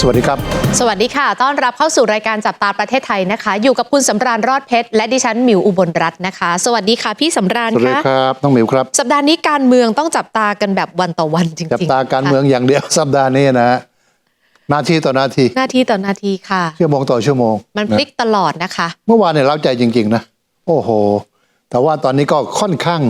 สวัสดีครับ สวัสดีค่ะ ต้อนรับเข้าสู่รายการจับตาประเทศไทยนะคะ อยู่กับคุณสำราญรอดเพชรและดิฉันหมิวอุบลรัตน์นะคะ สวัสดีค่ะพี่สำราญสวัสดีค่ะครับน้องหมิวครับ สัปดาห์นี้การเมืองต้องจับตากันแบบวันต่อวันจริงๆจับตาการเมืองอย่างเดียวสัปดาห์นี้นะฮะนาทีต่อนาทีหน้าที่ต่อหน้าที่ค่ะชั่วโมงต่อชั่วโมง มันพลิกตลอดนะคะ เมื่อวานเนี่ยเล้าใจจริง ๆ นะ โอ้โห แต่ว่าตอนนี้ก็ค่อนข้าง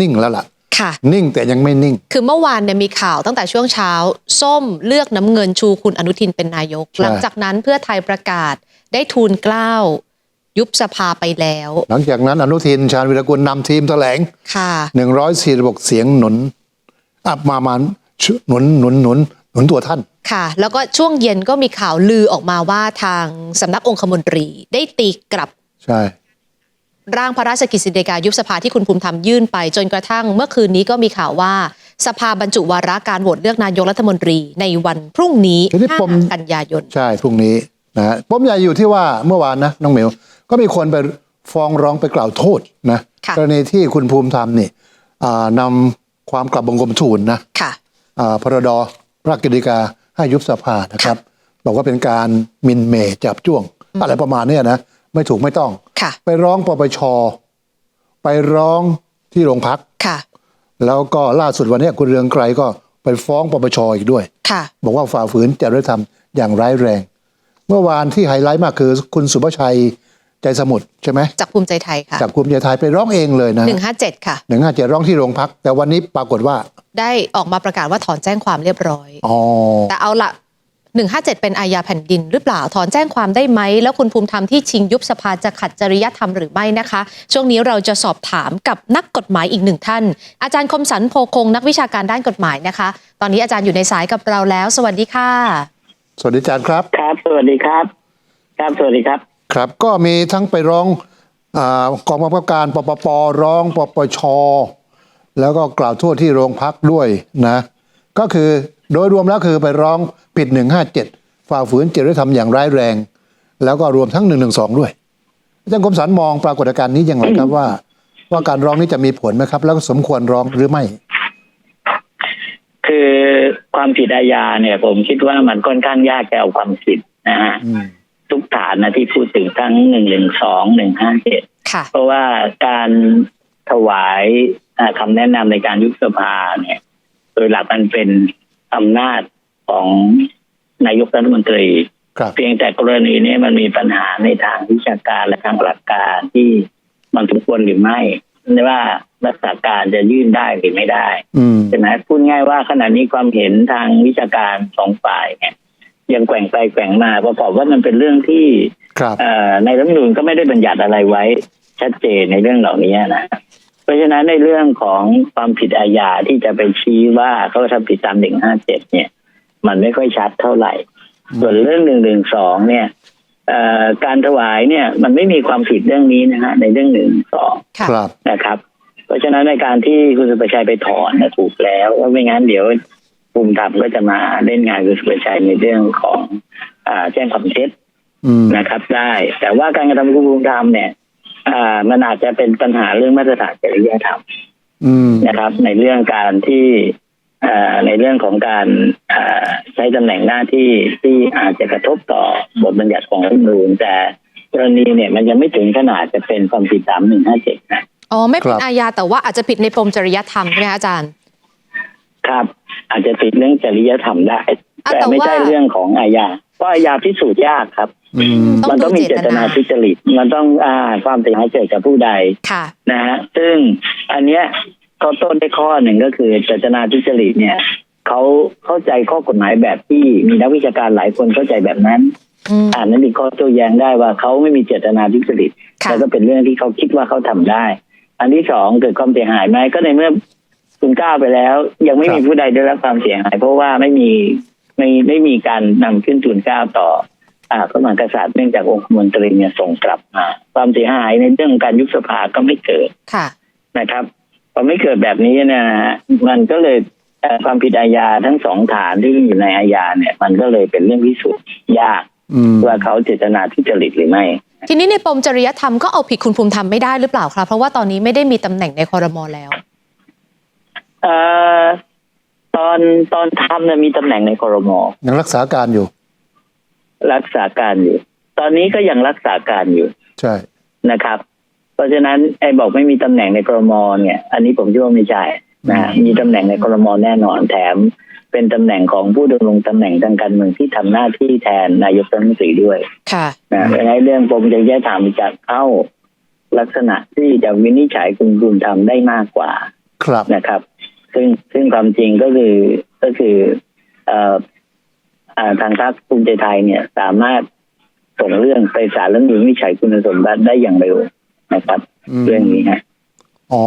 นิ่งแล้วล่ะ ค่ะ นิ่งแต่ยังไม่นิ่ง คือเมื่อวานเนี่ยมีข่าวตั้งแต่ช่วงเช้า ส้มเลือกน้ำเงินชูคุณอนุทินเป็นนายกใช่หลังจากนั้นเพื่อไทยประกาศได้ทูลเกล้า ยุบสภาไปแล้ว หลังจากนั้นอนุทินชาญวิรกุลนำทีมแถลงค่ะ146เสียงหนุนอับมามาหนุนหนุนหนุนหนุนตัวท่านค่ะ แล้วก็ช่วงเย็นก็มีข่าวลือออกมาว่าทางสำนักองคมนตรีได้ตีกลับใช่ ร่างพระราชกฤษฎีกายุบสภาที่คุณภูมิธรรมยื่นไป จนกระทั่งเมื่อคืนนี้ก็มีข่าวว่า สภาบรรจุวาระการโหวตเลือกนายกรัฐมนตรีในวันพรุ่งนี้ทีนี้ปม5กันยายน ใช่ พรุ่งนี้นะฮะปมใหญ่อยู่ที่ว่าเมื่อวานนะน้องเหมียวก็มีคนไปฟ้องร้องไปกล่าวโทษนะค่ะกรณีที่คุณภูมิธรรมนี่อ่านำความกลับบังคมทูลนะค่ะอ่าพรดพระกฤษฎีกาให้ยุบสภานะครับ บอกว่าเป็นการหมินเหมจับจ้วง อะไรประมาณเนี้ยนะ ไม่ถูกไม่ต้อง ค่ะ ไปร้องปปช ไปร้องที่โรงพัก ค่ะ แล้วก็ล่าสุดวันเนี้ยคุณเรืองไกรก็ไปฟ้องปปชอีกด้วย ค่ะ บอกว่าฝ่าฝืนจริยธรรมอย่างร้ายแรง เมื่อวานที่ไฮไลท์มากคือคุณสุภชัยใจสมุทรใช่ไหมจากภูมิใจไทยค่ะจากภูมิใจไทยไปร้องเองเลยนะ157ค่ะหนึ่งห้าเจ็ดร้องที่โรงพัก แต่วันนี้ปรากฏว่า ได้ออกมาประกาศว่าถอนแจ้งความเรียบร้อย อ๋อ แต่เอาละ 157 เป็นอาญาแผ่นดินหรือเปล่าถอนแจ้งความได้ไหม แล้วคุณภูมิธรรมที่ชิงยุบสภาจะขัดจริยธรรมหรือไม่นะคะ ช่วงนี้เราจะสอบถามกับนักกฎหมายอีกหนึ่งท่าน อาจารย์คมสันโพคง นักวิชาการด้านกฎหมายนะคะ ตอนนี้อาจารย์อยู่ในสายกับเราแล้ว สวัสดีค่ะ สวัสดีอาจารย์ครับ ครับ สวัสดีครับ ครับ สวัสดีครับ ครับ ก็มีทั้งไปร้องอากองบังคับการปปปร้องปปชแล้วก็กล่าวโทษที่โรงพักด้วยนะ ก็คือ โดยรวมแล้วคือไปร้องผิด 157 ฝ่าฝืนจริยธรรมอย่างร้ายแรง แล้วก็รวมทั้ง 112 ด้วยอาจารย์คมสันมองปรากฏการณ์นี้อย่างไรครับว่า ว่าการร้องนี้จะมีผลไหมครับ แล้วก็สมควรร้องหรือไม่ คือความผิดอาญาเนี่ย ผมคิดว่ามันค่อนข้างยากจะเอาความผิดนะฮะอืมทุกฐานนะที่พูดถึงทั้งหนึ่งหนึ่งสองหนึ่งห้าเจ็ดค่ะเพราะว่าการถวายอ่าคำแนะนำในการยุบสภาเนี่ย โดยหลักมันเป็น อำนาจของนายกรัฐมนตรีครับเพียงแต่กรณีนี้มันมีปัญหาในทางวิชาการและทางหลักการที่มันสมควรหรือไม่ไม่ว่ารักษาการจะยื่นได้หรือไม่ได้อืมใช่ไหมพูดง่ายว่าขณะนี้ความเห็นทางวิชาการสองฝ่ายเนี่ยยังแกว่งไปแกว่งมาประกอบว่ามันเป็นเรื่องที่ครับเอ่อในรัฐธรรมนูญก็ไม่ได้บัญญัติอะไรไว้ ชัดเจนในเรื่องเหล่านี้นะเพ ราะฉะนั้นในเรื่องของความผิดอาญาที่จะไปชี้ว่าเขาทำผิดตามหนึ่งห้าเจ็ดเนี่ย มันไม่ค่อยชัดเท่าไหร่ ส่วนเรื่องหนึ่งหนึ่งสองเนี่ยเอ่อการถวายเนี่ย มันไม่มีความผิดเรื่องนี้นะฮะในเรื่องหนึ่งสองค่ะครับนะครับ เพราะฉะนั้นในการที่คุณสุประชัยไปถอนนะถูกแล้วว่าไม่งั้นเดี๋ยวภูมิธรรมก็จะมาเล่นงานคุณสุประชัยในเรื่องของอาแจ้งความเท็จอืมนะครับ ได้ แต่ว่าการกระทำของคุณภูมิธรรมเนี่ย อ่ามันอาจจะเป็นปัญหาเรื่องมาตรฐานจริยธรรมอืมนะครับ ในเรื่องการที่อ่าในเรื่องของการอ่าใช้ตำแหน่งหน้าที่ที่อาจจะกระทบต่อบทบัญญัติของรัฐธรรมนูญแต่กรณีเนี่ยมันยังไม่ถึงขนาดจะเป็นความผิดตามหนึ่งห้าเจ็ดนะอ๋อไม่เป็คนรับอาญาแต่ว่าอาจจะผิดในปมจริยธรรมใช่ไหมคะอาจารย์ ครับ อาจจะติดเรื่องจริยธรรมได้อะ แต่แต่ไม่ใช่ว่าเรื่องของอาญาเพราะอาญาพิสูจน์ยากครับอืมต้องมันต้องมีดูเจเจตตนานาทุจริตมันต้องอ่าความเสียหายเกิดกับผู้ใดค่ะนะฮะซึ่งอันเนี้ยเขาต้นได้ข้อหนึ่งก็คือเจตนาทุจริตเนี่ยเขาเข้าใจข้อกฎหมายแบบที่มีนักวิชาการหลายคนเข้าใจแบบนั้นอืมอ่านนั้นมีข้อโต้แย้งได้ว่าเขาไม่มีเจตนาทุจริตค่ะแล้วก็เป็นเรื่องที่เขาคิดว่าเขาทำได้ อันที่สองเกิดความเสียหายไหมก็ในเมื่อคุณก้าวไปแล้ว ยังไม่ครับมีผู้ใดได้รับความเสียหาย เพราะว่าไม่มี ไม่ไม่มีการนำขึ้นทุนก้าวต่ออ่าพระมหากษัตริย์เนื่องจากองคมนตรีเนี่ยส่งกลับมา ความเสียหายในเรื่องการยุบสภาก็ไม่เกิดค่ะนะครับพอไม่เกิดแบบนี้เนยนะฮะมันก็เลยเอ่อความผิดอาญาทั้งสองฐานที่อยู่ในอาญาเนี่ย มันก็เลยเป็นเรื่องพิสูจน์ยากอืมว่าเขาเจตนาทุจริตหรือไม่ ทีนี้ในปมจริยธรรมก็เอาผิดคุณภูมิธรรมไม่ได้หรือเปล่าครับ เพราะว่าตอนนี้ไม่ได้มีตำแหน่งในคอรมอแล้วเอ่อต อนตอนทำเนี่ยมีตำแหน่งในครมยังรักษาการอยู่ รักษาการอยู่ ตอนนี้ก็ยังรักษาการอยู่ ใช่นะครับ เพราะฉะนั้นไอ้บอกไม่มีตำแหน่งในกรมเนี่ย อันนี้ผมคิดว่าไม่ใช่นะฮะมีตำแหน่งในกรมแน่นอนแถมเป็นตำแหน่งของผู้ดำรงตำแหน่งทางการเมืองที่ทำหน้าที่แทนนายกรัฐมนตรีด้วย ค่ะนะดังนั้นเรื่องปมจริยธรรมจะเข้าลักษณะที่จะวินิจฉัยคุณภูมิธรรมได้มากกว่า ครับนะครับ ซึ่งซึ่งความจริงก็คือก็คือเอ่ออ่าทางพรรคภูมิใจไทยเนี่ยสามารถส่งเรื่องไปศาลรัฐธรรมนูญวินิจฉัยคุณสมบัติได้อย่างเร็วนะครับอืมเรื่องนี้ฮะอ๋อ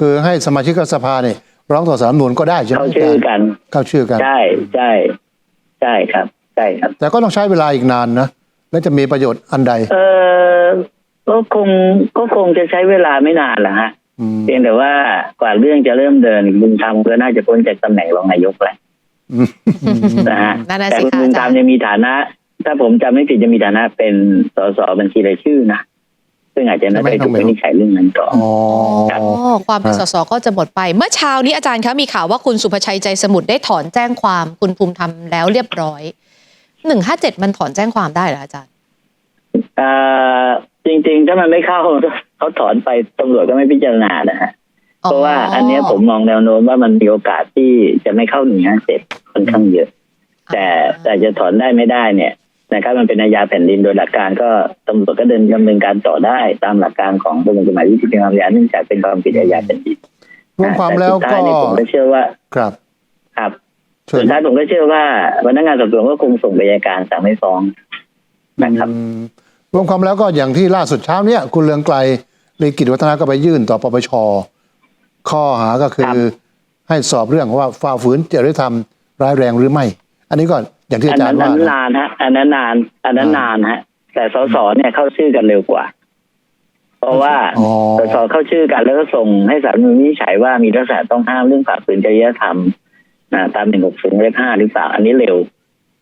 คือให้สมาชิกรัฐสภาเนี่ยร้องต่อสารรัฐธรรมนูญก็ได้ใช่ไหมเข้าชื่อกันเข้าชื่อกันใช่ใช่ใช่ครับใช่ครับ แต่ก็ต้องใช้เวลาอีกนานนะและจะมีประโยชน์อันใด เออก็คงก็คงจะใช้เวลาไม่นานแหละฮะอืม เพียงแต่ว่ากว่าเรื่องจะเริ่มเดินบุญธรรมก็น่าจะพ้นจากตำแหน่งรองนายกแหละอืมนะฮะนั่นน่ะแต่สิคุณคะบุญอาธรจารรมย์ยังมีฐานะ ถ้าผมจำไม่ผิดจะมีฐานะเป็นสสบัญชีรายชื่อนะซึ่งอาจจะน่าจะถูกวินิจฉัยเรื่องนั้นก่อนอ๋ออ๋อความเป็นสสก็จะหมดไป เมื่อเช้านี้อาจารย์คะมีข่าวว่าคุณสุภชัยใจสมุทรได้ถอนแจ้งความคุณภูมิธรรมแล้วเรียบร้อยหนึ่งห้าเจ็ดมันถอนแจ้งความได้เหรออาจารย์เอ่อจริง ๆ ถ้ามันไม่เข้า เขาถอนไปตำรวจก็ไม่พิจารณานะฮะเพราะว่าอันเนี้ยผมมองแนวโน้มว่ามันมีโอกาสที่จะไม่เข้าหนึ่งห้าเจ็ดค่อนข้างเยอะ แต่แต่จะถอนได้ไม่ได้เนี่ยนะครับมันเป็นอาญาแผ่นดินโดยหลักการก็ตำรวจก็เดินดำเนินการต่อได้ตามหลักการของประมวลกฎหมายวิธีพิจารณาอาญาเนื่องจากเป็นความผิดอาญาแผ่นดินรวมความแล้วต่ก็สุดท้ายเนี่ยผมก็เชื่อว่าครับครับเชิสุญดท้ายผมก็เชื่อว่าพนักงานสอบสวนก็คงส่งไปอัยการสั่งไม่ฟ้องนะครับอืมรวมความแล้วก็อย่างที่ล่าสุดเช้าเนี้ยคุณเลืองไกล ลีกิจวัฒนาก็ไปยื่นต่อปปชข้อหาก็คืครัอบให้สอบเรื่องว่าฝ่าฝืนจริยธรรมร้ายแรงหรือไม่ อันนี้ก็อย่างที่อัอานจารนั้นย์อัว่านนั้นนะนานฮะอันนั้นนานอันนั้นอ่านนานฮะ แต่สสเนี่ยเข้าชื่อกันเร็วกว่า เพราะว่าอ๋อสสเข้าชื่อกันแล้วก็ส่งให้ศาลรัฐธรรมนูญวินิจฉัยว่ามีลักษณะต้องห้ามเรื่องฝ่าฝืนจริยธรรมนะตามหนึ่งหกศูนย์เลขห้าหรือเปล่าอันนี้เร็ว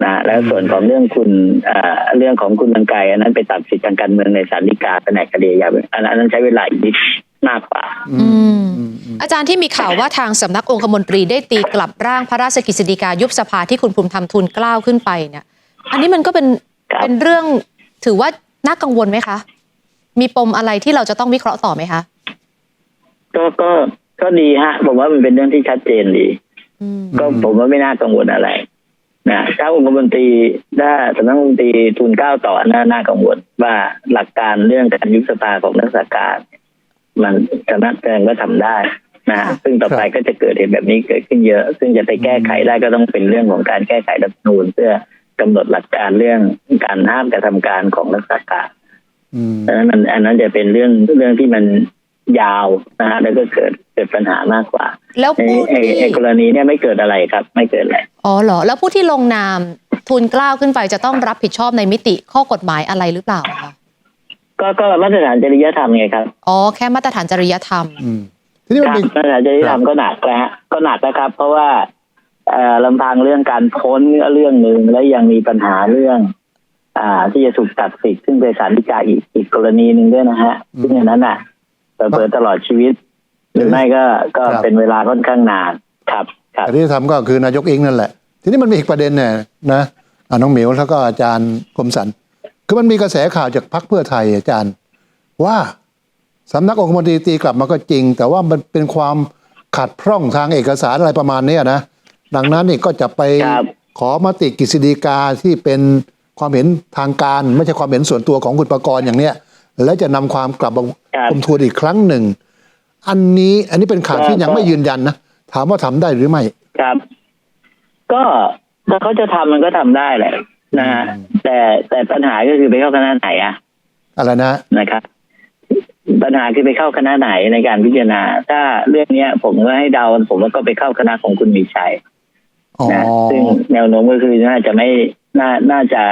นะแล้วส่วนของเรื่องคุณเอ่อเรื่องของคุณลังไกรอันนั้นไปตัดสิทธิทางการเมืองในศาลฎีกาแผนกคดีอาญาอันนั้นอันนั้นใช้เวลาอีกนิดมากกว่าอือืมมอืมอืมอาจารย์ที่มีข่าวว่าทางสำนักองคมนตรีได้ตีกลับร่างพระราชกฤษฎีกายุบสภาที่คุณภูมิธรรมทูลเกล้าขึ้นไปเนี่ย อันนี้มันก็เป็นครับเป็นเรื่องถือว่าน่ากังวลไหมคะ มีปมอะไรที่เราจะต้องวิเคราะห์ต่อไหมคะ ก็ก็ก็ดีฮะ ผมว่ามันเป็นเรื่องที่ชัดเจนดีอืมก็ผมว่าไม่น่ากังวลอะไร นะถ้าองคมนตรีถ้าสำนักองคมนตรีทุนเกล้าต่อน่าน่ากังวลว่าหลักการเรื่องการยุบสภาของนักศึกษามันสำนักแสดงว่าทำได้นะฮะซึ่งต่อไปก็จะเกิดเหตุแบบนี้เกิดขึ้นเยอะ ซึ่งจะไปแก้ไขได้ก็ต้องเป็นเรื่องของการแก้ไขรัฐธรรมนูญเพื่อกำหนดหลักการเรื่องการห้ามกระทำการของนักศึกษาอืมดังนั้นมันอันนั้นจะเป็นเรื่องเรื่องที่มัน ยาวนะฮะแล้วก็เกิดเกิดปัญหามากกว่า แล้วไอ้ผู้ไอ้ที่ไอ้กรณีเนี่ยไม่เกิดอะไรครับ ไม่เกิดอะไรอ๋อเหรอ แล้วผู้ที่ลงนามทูลเกล้าขึ้นไปจะต้องรับผิดชอบในมิติข้อกฎหมายอะไรหรือเปล่าคะก็ก็มาตรฐานจริยธรรมไงครับอ๋อแค่มาตรฐานจริยธรรมอืมทีนี้คมันรับมีมาตรฐานจริยธรรมก็หนักแล้วฮะก็หนักนะครับ เพราะว่าเอ่อลำพังเรื่องการพ้นก็เรื่องหนึ่งแล้วยังมีปัญหาเรื่อง อ่า ที่จะถูกตัดสิทธิ์ซึ่งเป็นสารฎีกาอีกอีกกรณีหนึ่งด้วยนะฮะซึ่งอันนั้นอะ เปิดตลอดชีวิต หรือไม่ก็ก็เป็นเวลาค่อนข้างนานครับครับแต่ที่ทำก็คือนายกเองนั่นแหละ ทีนี้มันมีอีกประเด็นเนี่ยนะอ่าน้องหมิวแล้วก็อาจารย์คมสันคือมันมีกระแสข่าวจากพรรคเพื่อไทยอาจารย์ ว่าสำนักองคมนตรีตีกลับมาก็จริง แต่ว่ามันเป็นความขัดพร่องทางเอกสารอะไรประมาณเนี้ยนะดังนั้นนี่ก็จะไปครับขอมติกฤษฎีกาที่เป็นความเห็นทางการ ไม่ใช่ความเห็นส่วนตัวของคุณประกรณ์อย่างเนี้ย แล้วจะนำความกลับมาครับทบทวนอีกครั้งหนึ่ง อันนี้ อันนี้เป็นข่าวที่ยังไม่ยืนยันนะถามว่าทำได้หรือไม่ ครับ ก็ถ้าเขาจะทำมันก็ทำได้แหละนะฮะแต่แต่ปัญหาก็คือไปเข้าคณะไหนอะอะไรนะนะครับปัญหาคือไปเข้าคณะไหนในการพิจารณา ถ้าเรื่องเนี้ย ผมก็ให้เดาผมว่าก็ไปเข้าคณะของคุณมีชัยอ๋อนะซึ่งแนวโน้มก็คือน่าจะไม่น่าน่าจะ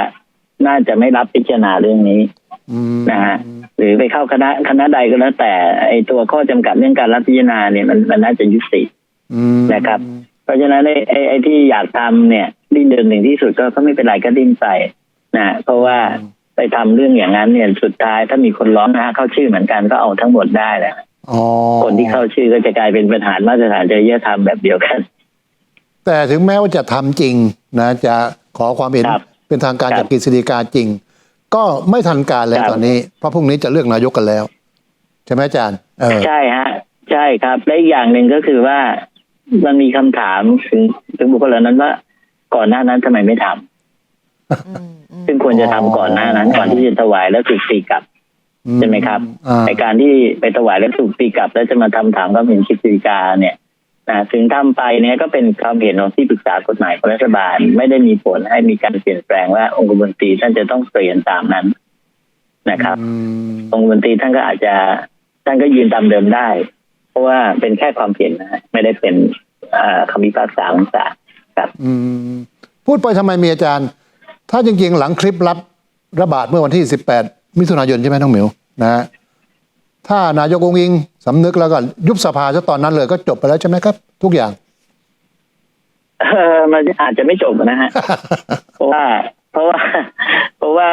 น่าจะไม่รับพิจารณาเรื่องนี้อืม นะฮะหรือไปเข้าคณะคณะใดก็แล้ว แต่ไอตัวข้อจำกัดเรื่องการรับพิจารณาเนี่ยมันมันน่าจะยุติอืมนะครับ เพราะฉะนั้นไอ้ไอ้ไอ้ที่อยากทำเนี่ยดิ้นเดินหนึ่งที่สุดก็ก็ไม่เป็นไรก็ดิ้นไปนะเพราะว่าไปทำเรื่องอย่างนั้นเนี่ยสุดท้ายถ้ามีคนร้องนะฮะเข้าชื่อเหมือนกันก็เอาทั้งหมดได้แหละอ๋อคนที่เข้าชื่อก็จะกลายเป็นปัญหามาตรฐานจริยธรรมแบบเดียวกัน แต่ถึงแม้ว่าจะทำจริงนะ จะขอความเห็นครับเป็นทางการครับจากกฤษฎีกาจริง ก็ไม่ทันการแล้วครับตอนนี้ เพราะพรุ่งนี้จะเลือกนายกกันแล้ว ใช่ไหมอาจารย์เออใช่ฮะ ใช่ครับและอีกอย่างหนึ่งก็คือว่ามันมีคำถามถึงถึงบุคคลเหล่านั้นว่า ก่อนหน้านั้นทำไมไม่ทำอืมอืมซึ่งควรจะทำก่อนหน้านั้น ก่อนที่จะถวายแล้วถูกตีกลับใช่ไหมครับอ่าในการที่ไปถวายแล้วถูกตีกลับ แล้วจะมาทำถามความเห็นคิดฎีกาเนี่ย นะถึงทำไปเนี่ยก็เป็นความเห็นของที่ปรึกษากฎหมายของรัฐบาล ไม่ได้มีผลให้มีการเปลี่ยนแปลงว่าองค์กรมนตรีท่านจะต้องเปลี่ยนตามนั้นนะครับอืมองค์มนตรีท่านก็อาจจะท่านก็ยืนตามเดิมได้ เพราะว่าเป็นแค่ความเห็นนะฮะไม่ได้เป็นเอ่อคำพิพากษาของศาลครับอืมพูดไปทำไมมีอาจารย์ ถ้าจริงๆหลังคลิประบระบาดเมื่อวันที่ 18 มิถุนายนใช่ไหมน้องหมิวนะฮะ ถ้านายกองค์อิงสำนึกแล้วก็ยุบสภาซะตอนนั้นเลยก็จบไปแล้วใช่ไหมครับ ทุกอย่าง เออมันอาจจะไม่จบนะฮะเพราะว่า เพราะว่า เพราะว่า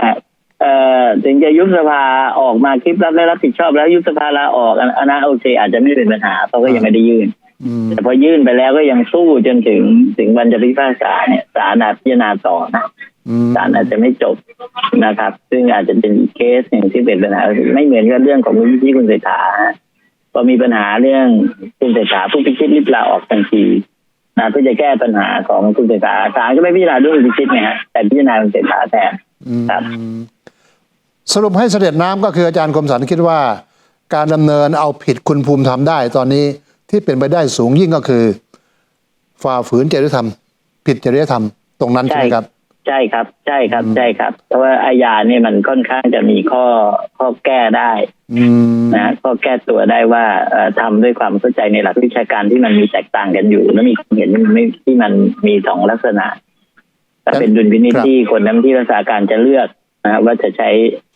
เอ่อถึงจะยุบสภาออกมาคลิปรับและรับผิดชอบแล้วยุบสภาลาออกอันอันนั้นโอเค อาจจะไม่เป็นปัญหาเพราะก็ยังไม่ได้ยื่นอืมแต่พอยื่นไปแล้วก็ยังสู้จนถึงถึงวันจะพิพากษาเนี่ยศาลอาจพิจารณาต่อนะอืม ศาลอาจจะไม่จบนะครับ ซึ่งอาจจะเป็นอีกเคสหนึ่งที่เป็นปัญหาไม่เหมือนกับเรื่องของมูลนิธิคุณเศรษฐาพอมีปัญหาเรื่องคุณเศรษฐาผู้พิชิตริบลาออกทันทีนะเพื่อจะแก้ปัญหาของคุณเศรษฐาศาลก็ไม่พิจารณาเรื่องคุณพิชิตไงฮะแต่พิจารณาคุณเศรษฐาแทนอืมครับสรุปให้เสด็จน้ำก็คืออาจารย์คมสันคิดว่า การดำเนินเอาผิดคุณภูมิธรรมได้ ตอนนี้ที่เป็นไปได้สูงยิ่งก็คือ ฝ่าฝืนจริยธรรม ผิดจริยธรรมตรงนั้นใช่ไหมครับ ใช่ครับ ใช่ครับอืมใช่ครับ เพราะว่าอาญาเนี่ยมันค่อนข้างจะมีข้อข้อแก้ได้อืมนะข้อแก้ตัวได้ว่าเอ่อทำด้วยความเข้าใจในหลักวิชาการที่มันมีแตกต่างกันอยู่ และมีความเห็นที่ไม่ที่มันมีสองลักษณะก็เป็นดุลพินิจที่คนน้ำที่รักษาการจะเลือกนะว่าจะใช้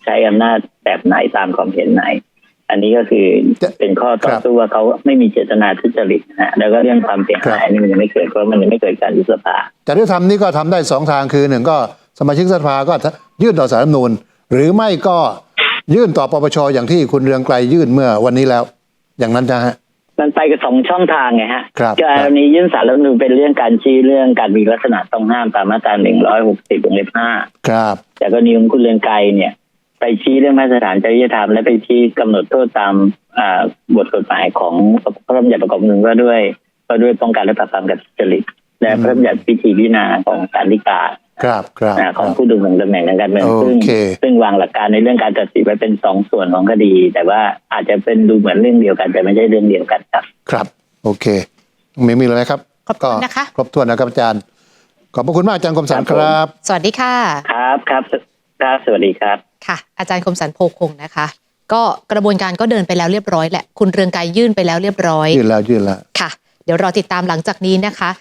ใช้อำนาจแบบไหนตามความเห็นไหน อันนี้ก็คือเป็นข้อต่อสู้ว่าเขาไม่มีเจตนาทุจริตนะฮะแล้วก็เรื่องความเสียหายนี่มันยังไม่เกิดเพราะมันยังไม่เกิดการยุบสภาจริยธรรมนี่ก็ทำได้สองทางคือหนึ่งก็สมาชิกสภาก็ยื่นต่อสารรัฐธรรมนูญหรือไม่ก็ยื่นต่อปปชอย่างที่คุณเรืองไกลยื่นเมื่อวันนี้แล้ว อย่างนั้นนะฮะมันไปกับสองช่องทางไงฮะครับกรณียื่นสารรัฐธรรมนูญเป็นเรื่องการชี้เรื่องการมีลักษณะต้องห้ามตามมาตราหนึ่งร้อยหกสิบวงเล็บห้าครับ แต่กรณีของคุณเรืองไกรเนี่ย ไปชี้เรื่องมาตรฐานจริยธรรมและไปชี้กำหนดโทษตามอ่าบทกฎหมายของพระราชบัญญัติประกอบหนึ่งว่าด้วยว่าด้วยป้องกันและปราบปรามการทุจริตและพระราชบัญญัติพิธีพิจารณาของศาลฎีกาครับครับอ่าของผู้ดำรงตำแหน่งทางการเมืองโอซึ่งเคซึ่งวางหลักการในเรื่องการตัดสินไว้เป็นสองส่วนของคดี แต่ว่าอาจจะเป็นดูเหมือนเรื่องเดียวกัน แต่ไม่ใช่เรื่องเดียวกันครับ ครับ โอเคมีมีอะไรไหมครับขอบคุณนะคะก็ครบถ้วนนะครับอาจารย์ขอบพระคุณมากอาจารย์คมสันคครับรับ สวัสดีค่ะ ครับครับครับสวัสดีครับ ค่ะ อาจารย์คมสันโพคงนะคะ ก็กระบวนการก็เดินไปแล้วเรียบร้อยแหละ คุณเรืองไกรยื่นไปแล้วเรียบร้อย ยื่นแล้วยื่นแล้ว ค่ะ เดี๋ยวรอติดตามหลังจากนี้นะคะ